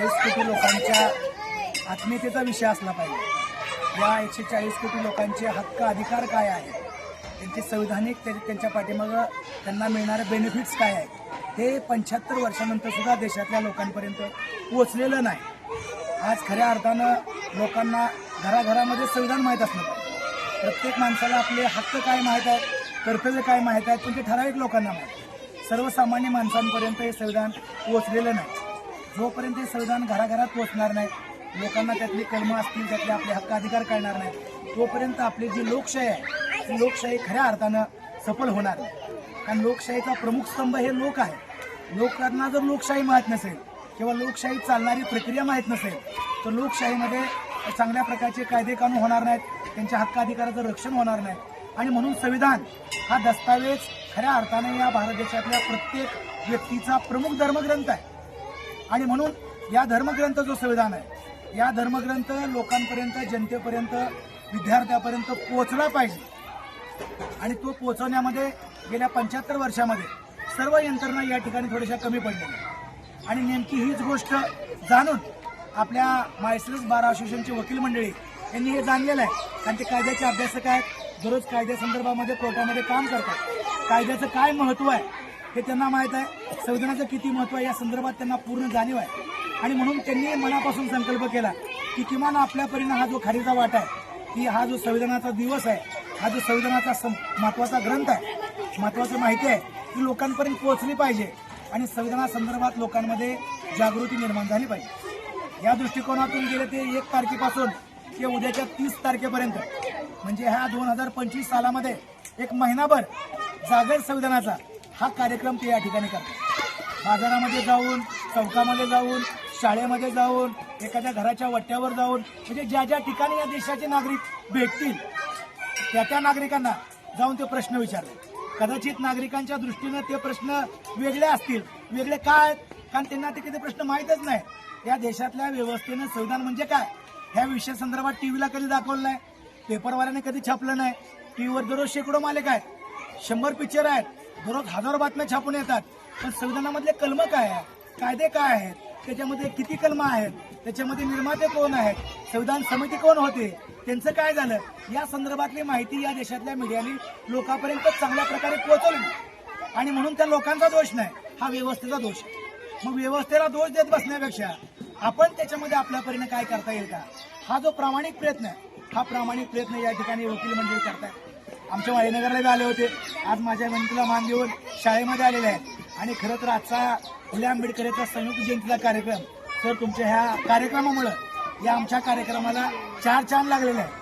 चाळीस कोटी लोकांच्या आत्मीयतेचा विषय असला पाहिजे. या एकशे चाळीस कोटी लोकांचे हक्क अधिकार काय आहेत? त्यांचे संविधानिक त्यांच्या पाठीमागं त्यांना मिळणारे बेनिफिट्स काय आहेत? हे पंच्याहत्तर वर्षानंतर सुद्धा देशातल्या लोकांपर्यंत पोचलेलं नाही. आज खऱ्या अर्थानं लोकांना घराघरामध्ये संविधान माहीत असलं पाहिजे. प्रत्येक माणसाला आपले हक्क काय माहीत आहेत कर्तव्य काय माहीत आहेत पण ते ठराविक लोकांना माहीत सर्वसामान्य माणसांपर्यंत हे संविधान पोचलेलं नाही. जोपर्यंत हे संविधान घराघरात पोहोचणार नाही लोकांना त्यातली कलमं असतील त्यातले आपले हक्क अधिकार कळणार नाही तोपर्यंत आपली जी लोकशाही आहे ती लोकशाही खऱ्या अर्थानं सफल होणार नाही. कारण लोकशाहीचा प्रमुख स्तंभ हे लोक आहे लोकांना जर लोकशाही माहीत नसेल किंवा लोकशाही चालणारी प्रक्रिया माहीत नसेल तर लोकशाहीमध्ये चांगल्या प्रकारचे कायदे कानून होणार नाहीत त्यांच्या हक्काधिकाराचं रक्षण होणार नाही आणि म्हणून संविधान हा दस्तावेज खऱ्या अर्थाने या भारत देशातल्या प्रत्येक व्यक्तीचा प्रमुख धर्मग्रंथ आहे. आणि म्हणून या धर्मग्रंथ जो संविधान आहे या धर्मग्रंथ लोकांपर्यंत जनतेपर्यंत विद्यार्थ्यापर्यंत पोहोचला पाहिजे. आणि तो पोहोचवण्यामध्ये गेल्या पंच्याहत्तर वर्षामध्ये सर्व यंत्रणा या ठिकाणी थोड्याशा कमी पडलेल्या आणि नेमकी हीच गोष्ट जाणून आपल्या मायसरस बार असोसिएशनची वकील मंडळी यांनी हे जाणलेलं आहे. कारण ते कायद्याचे अभ्यासक आहेत. दररोज कायद्यासंदर्भामध्ये कोर्टामध्ये काम करतात. कायद्याचं काय महत्त्व आहे? हे त्यांना माहीत आहे. संविधानाचं किती महत्त्व आहे या संदर्भात त्यांना पूर्ण जाणीव आहे. आणि म्हणून त्यांनी मनापासून संकल्प केला की किमान आपल्या परीनं हा जो खारीचा वाटा आहे की हा जो संविधानाचा दिवस आहे हा जो संविधानाचा सं- महत्त्वाचा ग्रंथ आहे महत्त्वाची माहिती आहे ती लोकांपर्यंत पोहोचली पाहिजे. आणि संविधानासंदर्भात लोकांमध्ये जागृती निर्माण झाली पाहिजे. या दृष्टिकोनातून गेले ते एक तारखेपासून ते उद्याच्या तीस तारखेपर्यंत. म्हणजे ह्या दोन हजार पंचवीस सालामध्ये एक महिनाभर जागर संविधानाचा हा कार्यक्रम ते या ठिकाणी करतात. बाजारामध्ये जाऊन चौकामध्ये जाऊन शाळेमध्ये जाऊन एखाद्या घराच्या वट्ट्यावर जाऊन म्हणजे ज्या ज्या ठिकाणी या देशाचे नागरिक भेटतील त्या त्या नागरिकांना जाऊन ते प्रश्न विचारले. कदाचित नागरिकांच्या दृष्टीनं ते प्रश्न वेगळे असतील. वेगळे काय कारण त्यांना ते किती प्रश्न माहीतच नाही. या देशातल्या व्यवस्थेनं संविधान म्हणजे काय? ह्या विषय संदर्भात टीव्हीला कधी दाखवलं नाही? पेपरवाल्याने कधी छापलं नाही? टीव्हीवर दररोज शेकडो मालिका आहेत. शंभर पिक्चर आहेत. दररोज हजारो बातम्या छापून येतात. पण संविधानामधले कलम काय आहे कायदे काय आहेत? त्याच्यामध्ये किती कलम आहेत? त्याच्यामध्ये निर्माते कोण आहेत? संविधान समिती कोण होते? त्यांचं काय झालं? या संदर्भातली माहिती या देशातल्या मीडियाने लोकांपर्यंत चांगल्या प्रकारे पोहोचवली. आणि म्हणून त्या लोकांचा दोष नाही. हा व्यवस्थेचा दोष मग व्यवस्थेला दोष देत बसण्यापेक्षा आपण त्याच्यामध्ये आपल्या परीने काय करता येईल का? हा जो प्रामाणिक प्रयत्न आहे हा प्रामाणिक प्रयत्न या ठिकाणी वकील मंडळी करतायत. आमच्या वाईनगरला आले होते. आज माझ्या विनंतीला मान देऊन शाळेमध्ये आलेले आहेत. आणि खरं तर आजचा फुले आंबेडकरचा संयुक्त जयंतीचा कार्यक्रम तर तुमच्या ह्या कार्यक्रमामुळं या आमच्या कार्यक्रमाला चार चांद लागलेले आहे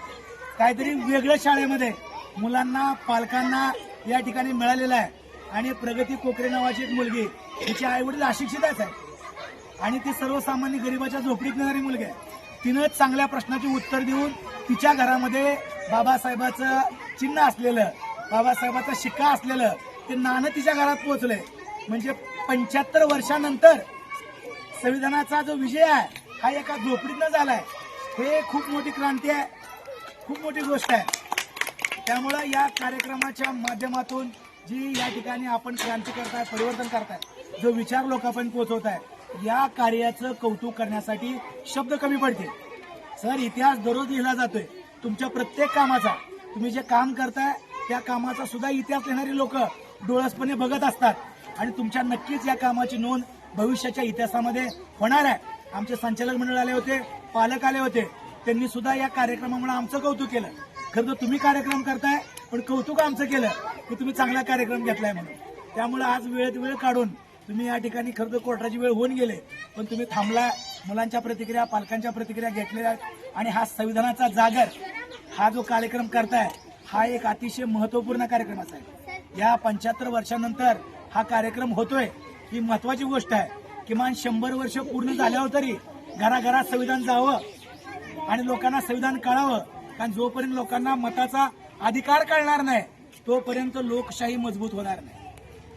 काहीतरी वेगळं शाळेमध्ये मुलांना पालकांना या ठिकाणी मिळालेलं आहे. आणि प्रगती कोकरे नावाची एक मुलगी तिचे आई वडील अशिक्षितच आहे आणि ती सर्वसामान्य गरिबाच्या झोपडीत नेणारी मुलगी आहे. तिनं चांगल्या प्रश्नाची उत्तर देऊन तिच्या घरामध्ये बाबासाहेबाचं चिन्ह असलेलं बाबासाहेबाचा शिक्का असलेलं ते नाणं तिच्या घरात पोहोचलंय. म्हणजे पंच्याहत्तर वर्षानंतर संविधानाचा जो विजय आहे हा एका झोपडीतनं झालाय. हे खूप मोठी क्रांती आहे खूप मोठी गोष्ट आहे. त्यामुळं या कार्यक्रमाच्या माध्यमातून जी या ठिकाणी आपण क्रांती करताय परिवर्तन करताय जो विचार लोकांपर्यंत आहे या कार्याचं कौतुक करण्यासाठी शब्द कमी पडतील. सर इतिहास दररोज लिहिला जातोय. तुमच्या प्रत्येक कामाचा तुम्ही जे काम करताय त्या कामाचा सुद्धा इतिहास लिहिणारी लोक डोळसपणे बघत असतात. आणि तुमच्या नक्कीच या कामाची नोंद भविष्याच्या इतिहासामध्ये होणार आहे. आमचे संचालक मंडळ आले होते पालक आले होते. त्यांनी सुद्धा या कार्यक्रमामुळे आमचं कौतुक केलं. खरं तर तुम्ही कार्यक्रम करताय पण कौतुक आमचं केलं की तुम्ही चांगला कार्यक्रम घेतलाय म्हणून. त्यामुळे आज वेळेत वेळ काढून तुम्ही या ठिकाणी खरं तर कोर्टाची वेळ होऊन गेले पण तुम्ही थांबला मुलांच्या प्रतिक्रिया पालकांच्या प्रतिक्रिया घेतलेल्या आहेत. आणि हा संविधानाचा जागर हा जो कार्यक्रम करताय हा एक अतिशय महत्त्वपूर्ण कार्यक्रम असा आहे या पंच्याहत्तर वर्षानंतर हा कार्यक्रम होतोय ही महत्वाची गोष्ट आहे. किमान शंभर वर्ष पूर्ण झाल्यावर तरी घराघरात संविधान जावं आणि लोकांना संविधान कळावं. कारण जोपर्यंत लोकांना मताचा अधिकार कळणार नाही तोपर्यंत लोकशाही मजबूत होणार नाही.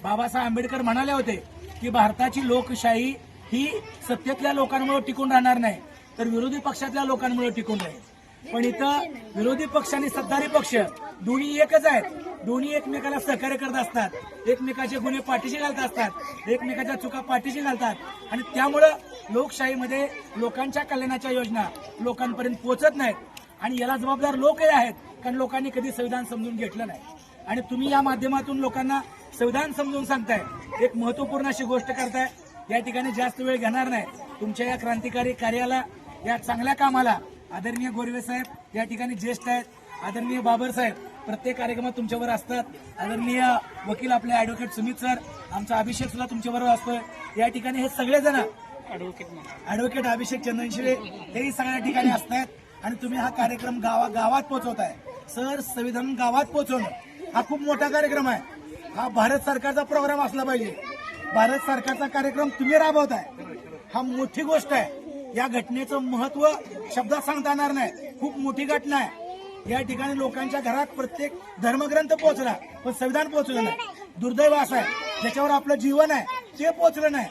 बाबासाहेब आंबेडकर म्हणाले होते की भारताची लोकशाही ही सत्तेतल्या लोकांमुळे टिकून राहणार नाही तर विरोधी पक्षातल्या लोकांमुळे टिकून राहील. पण इथं विरोधी पक्ष आणि सत्तारी पक्ष दोन्ही एकच आहेत. दोन्ही एकमेकाला सहकार्य करत असतात. एकमेकाचे गुन्हे पाठीशी घालत असतात. एकमेकाच्या चुका पाठीशी घालतात. आणि त्यामुळं लोकशाहीमध्ये लोकांच्या कल्याणाच्या योजना लोकांपर्यंत पोहोचत नाहीत. आणि याला जबाबदार लोकही आहेत कारण लोकांनी कधी संविधान समजून घेतलं नाही. आणि तुम्ही या माध्यमातून लोकांना संविधान समजून सांगताय. एक महत्त्वपूर्ण अशी गोष्ट करताय. या ठिकाणी जास्त वेळ घेणार नाही. तुमच्या या क्रांतिकारी कार्याला या चांगल्या कामाला आदरणीय गोरवे साहेब या ठिकाणी ज्येष्ठ आहेत. आदरणीय बाबर साहेब प्रत्येक कार्यक्रमात तुमच्यावर असतात. आदरणीय वकील आपले ऍडव्होकेट सुमित सर आमचा अभिषेक सुद्धा तुमच्याबरोबर असतोय. या ठिकाणी हे सगळेजण ऍडव्होकेट अभिषेक चंदनशिवे हेही सगळ्या ठिकाणी असतात आणि तुम्ही हा कार्यक्रम गावा गावात पोहोचवताय. सर संविधान गावात पोहोचवणं हा खूप मोठा कार्यक्रम आहे. हा भारत सरकारचा प्रोग्राम असला पाहिजे. भारत सरकारचा कार्यक्रम तुम्ही राबवताय. हा मोठी गोष्ट आहे. या घटनेचं महत्त्व शब्दात सांगता येणार नाही. खूप मोठी घटना आहे. या ठिकाणी लोकांच्या घरात प्रत्येक धर्मग्रंथ पोहोचला पण संविधान पोहोचलं नाही. दुर्दैव असं आहे. ज्याच्यावर आपलं जीवन आहे ते पोहोचलं नाही.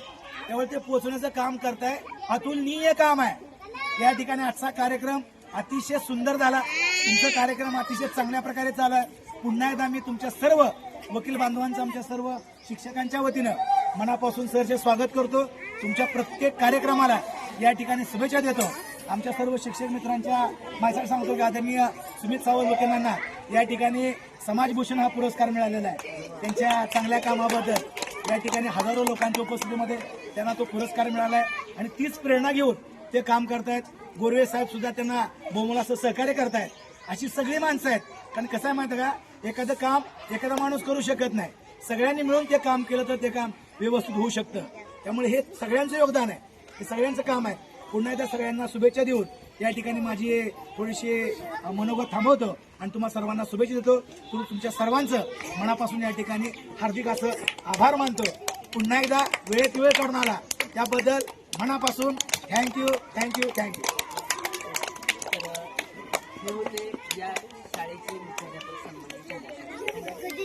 त्यामुळे ते पोहोचण्याचं काम करताय. अतुलनीय काम आहे. या ठिकाणी आजचा कार्यक्रम अतिशय सुंदर झाला. तुमचा कार्यक्रम अतिशय चांगल्या प्रकारे चालू पुन्हा एकदा मी तुमच्या सर्व वकील बांधवांचं आमच्या सर्व शिक्षकांच्या वतीनं मनापासून सरचे स्वागत करतो. तुमच्या प्रत्येक कार्यक्रमाला या ठिकाणी शुभेच्छा देतो. आमच्या सर्व शिक्षक मित्रांच्या माझ्यासाठी सांगतो की आदरणीय सुमित सावंत लोकांना या ठिकाणी समाजभूषण हा पुरस्कार मिळालेला आहे. त्यांच्या चांगल्या कामाबद्दल या ठिकाणी हजारो लोकांच्या उपस्थितीमध्ये त्यांना तो पुरस्कार मिळाला आहे. आणि तीच प्रेरणा घेऊन ते काम करतायत. गोरवे साहेब सुद्धा त्यांना बहुमोलाचं सहकार्य करतायत. अशी सगळी माणसं आहेत. कारण कसं आहे माहिती आहे का? एखादं काम एखादा माणूस करू शकत नाही. सगळ्यांनी मिळून ते काम केलं तर ते काम व्यवस्थित होऊ शकतं. त्यामुळे हे सगळ्यांचं योगदान आहे. हे सगळ्यांचं काम आहे. पुन्हा एकदा सगळ्यांना शुभेच्छा देऊन या ठिकाणी माझी थोडीशी मनोगत थांबवतो आणि तुम्हाला सर्वांना शुभेच्छा देतो. तुम्ही तुमच्या सर्वांचं मनापासून या ठिकाणी हार्दिक असं आभार मानतो. पुन्हा एकदा वेळेत वेळ काढून आला. त्याबद्दल मनापासून थँक्यू थँक्यू थँक्यू या शाळेचे